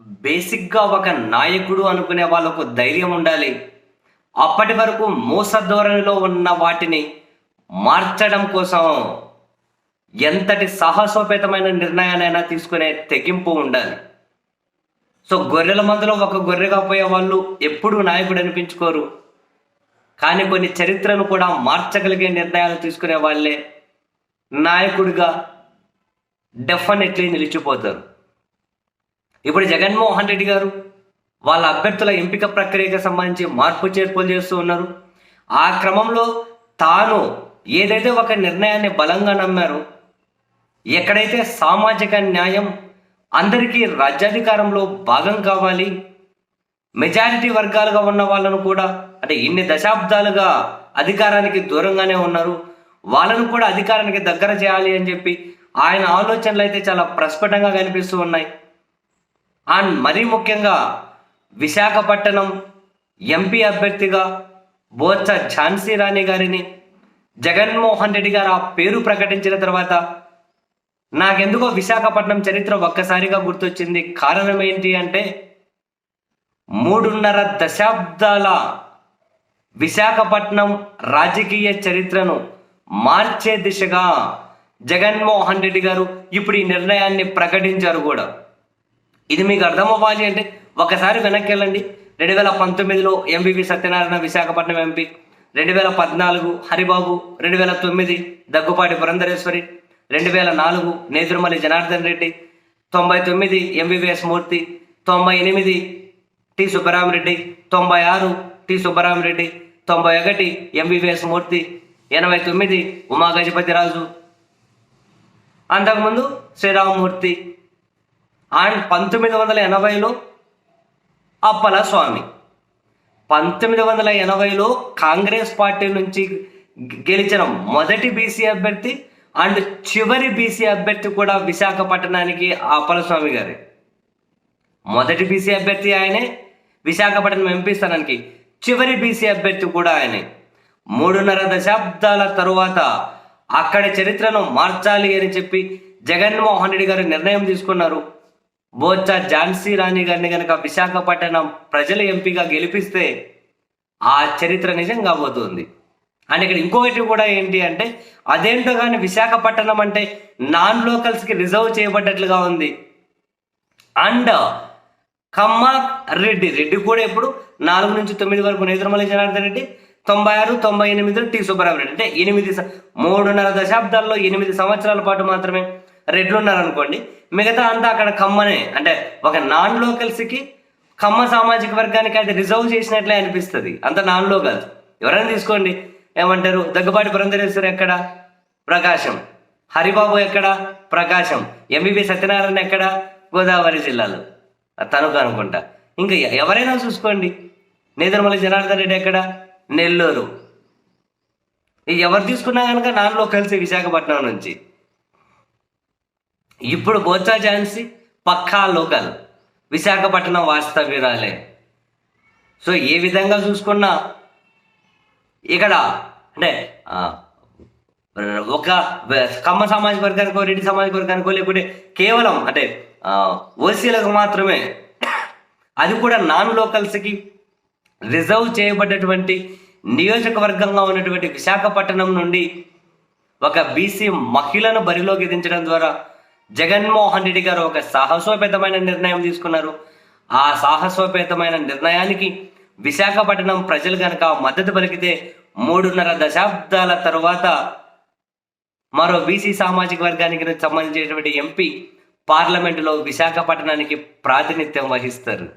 బేసిక్గా ఒక నాయకుడు అనుకునే వాళ్ళకు ధైర్యం ఉండాలి. అప్పటి వరకు మోస ధోరణిలో ఉన్న వాటిని మార్చడం కోసం ఎంతటి సాహసోపేతమైన నిర్ణయాన్నైనా తీసుకునే తెగింపు ఉండాలి. సో గొర్రెల మందులో ఒక గొర్రెగా పోయే వాళ్ళు ఎప్పుడూ నాయకుడు అనిపించుకోరు. కానీ కొన్ని చరిత్రను కూడా మార్చగలిగే నిర్ణయాలు తీసుకునే వాళ్ళే నాయకుడిగా డెఫినెట్లీ నిలిచిపోతారు. ఇప్పుడు జగన్మోహన్ రెడ్డి గారు వాళ్ళ అభ్యర్థుల ఎంపిక ప్రక్రియకి సంబంధించి మార్పు చేర్పులు చేస్తూ ఉన్నారు. ఆ క్రమంలో తాను ఏదైతే ఒక నిర్ణయాన్ని బలంగా నమ్మారో ఎక్కడైతే సామాజిక న్యాయం అందరికీ రాజ్యాధికారంలో భాగం కావాలి మెజారిటీ వర్గాలుగా ఉన్న వాళ్ళను కూడా అంటే ఇన్ని దశాబ్దాలుగా అధికారానికి దూరంగానే ఉన్నారు వాళ్ళను కూడా అధికారానికి దగ్గర చేయాలి అని చెప్పి ఆయన ఆలోచనలు అయితే చాలా ప్రస్ఫుటంగా కనిపిస్తూ ఉన్నాయి. అండ్ మరీ ముఖ్యంగా విశాఖపట్నం ఎంపీ అభ్యర్థిగా బోత్స ఝాన్సీ రాణి గారిని జగన్మోహన్ రెడ్డి గారు ఆ పేరు ప్రకటించిన తర్వాత నాకెందుకో విశాఖపట్నం చరిత్ర ఒక్కసారిగా గుర్తొచ్చింది. కారణం ఏంటి అంటే మూడున్నర దశాబ్దాల విశాఖపట్నం రాజకీయ చరిత్రను మార్చే దిశగా జగన్మోహన్ రెడ్డి గారు ఇప్పుడు ఈ నిర్ణయాన్ని ప్రకటించారు కూడా. ఇది మీకు అర్థం అవ్వాలి అంటే ఒకసారి వెనక్కి వెళ్ళండి రెండు వేల పంతొమ్మిదిలో ఎంవివి సత్యనారాయణ విశాఖపట్నం ఎంపీ రెండు వేల పద్నాలుగు హరిబాబు రెండు వేల తొమ్మిది దగ్గుపాటి పురంధరేశ్వరి రెండు వేల నాలుగు నేదురుమల్లి జనార్దన్ రెడ్డి తొంభై తొమ్మిది ఎంవివిఎస్ మూర్తి తొంభై ఎనిమిది టి సుబ్బరామరెడ్డి తొంభై ఆరు టి సుబ్బరామరెడ్డి తొంభై ఒకటి ఎంవివిఎస్ మూర్తి ఎనభై తొమ్మిది ఉమా గజపతిరాజు అంతకుముందు శ్రీరామమూర్తి అండ్ పంతొమ్మిది వందల ఎనభైలో అప్పల స్వామి. పంతొమ్మిది వందల ఎనభైలో కాంగ్రెస్ పార్టీ నుంచి గెలిచిన మొదటి బీసీ అభ్యర్థి అండ్ చివరి బీసీ అభ్యర్థి కూడా విశాఖపట్నానికి అప్పల స్వామి గారే. మొదటి బీసీ అభ్యర్థి ఆయనే విశాఖపట్నం ఎంపీ స్థానానికి చివరి బీసీ అభ్యర్థి కూడా ఆయనే. మూడున్నర దశాబ్దాల తరువాత అక్కడి చరిత్రను మార్చాలి అని చెప్పి జగన్మోహన్ రెడ్డి గారు నిర్ణయం తీసుకున్నారు. బోచ్చ ఝాన్సీ రాణి గారిని కనుక విశాఖపట్నం ప్రజల ఎంపీగా గెలిపిస్తే ఆ చరిత్ర నిజం కాబోతుంది అండ్ ఇక్కడ ఇంకొకటి కూడా ఏంటి అంటే అదేంటో కానీ విశాఖపట్నం అంటే నాన్ లోకల్స్కి రిజర్వ్ చేయబడ్డట్లుగా ఉంది. అండ్ కమ్మ రెడ్డి రెడ్డి కూడా ఎప్పుడు నాలుగు నుంచి తొమ్మిది వరకు నేత్రమల్లి జనార్దన్ రెడ్డి తొంభై ఆరు తొంభై ఎనిమిదిలో టి సుబ్బరామరెడ్డి అంటే ఎనిమిది మూడున్నర దశాబ్దాల్లో ఎనిమిది సంవత్సరాల పాటు మాత్రమే రెడ్లు ఉన్నారనుకోండి మిగతా అంతా అక్కడ కమ్మనే. అంటే ఒక నాన్ లోకల్స్కి కమ్మ సామాజిక వర్గానికి అది రిజర్వ్ చేసినట్లే అనిపిస్తుంది. అంత నాన్ లోకల్స్ ఎవరైనా తీసుకోండి. ఏమంటారు? దగ్గుబాటి పురంధరేశ్వరి ఎక్కడ? ప్రకాశం. హరిబాబు ఎక్కడ? ప్రకాశం. ఎంబీబీ సత్యనారాయణ ఎక్కడ? గోదావరి జిల్లాలో. తణుకు అనుకుంటా. ఇంకా ఎవరైనా చూసుకోండి. నేదర్మల జనార్దన్ రెడ్డి ఎక్కడ? నెల్లూరు. ఎవరు తీసుకున్నా కనుక నాన్నలో కలిసి విశాఖపట్నం నుంచి. ఇప్పుడు బోత్సా ఝాన్సీ పక్కా లోకల్. విశాఖపట్నం వాస్తవ్యురాలే. సో ఏ విధంగా చూసుకున్నా ఇక్కడ అంటే ఒక కమ్మ సామాజిక వర్గానికో రెడ్డి సామాజిక వర్గానికో లేకుంటే కేవలం అంటే ఓసీలకు మాత్రమే అది కూడా నాన్ లోకల్స్కి రిజర్వ్ చేయబడ్డటువంటి నియోజకవర్గంగా ఉన్నటువంటి విశాఖపట్నం నుండి ఒక బీసీ మహిళను బరిలోకి దించడం ద్వారా జగన్మోహన్ రెడ్డి గారు ఒక సాహసోపేతమైన నిర్ణయం తీసుకున్నారు. ఆ సాహసోపేతమైన నిర్ణయానికి విశాఖపట్నం ప్రజలు కనుక మద్దతు పలికితే మూడున్నర దశాబ్దాల తరువాత మరో బీసీ సామాజిక వర్గానికి సంబంధించినటువంటి ఎంపీ పార్లమెంటులో విశాఖపట్నానికి ప్రాతినిధ్యం వహిస్తారు.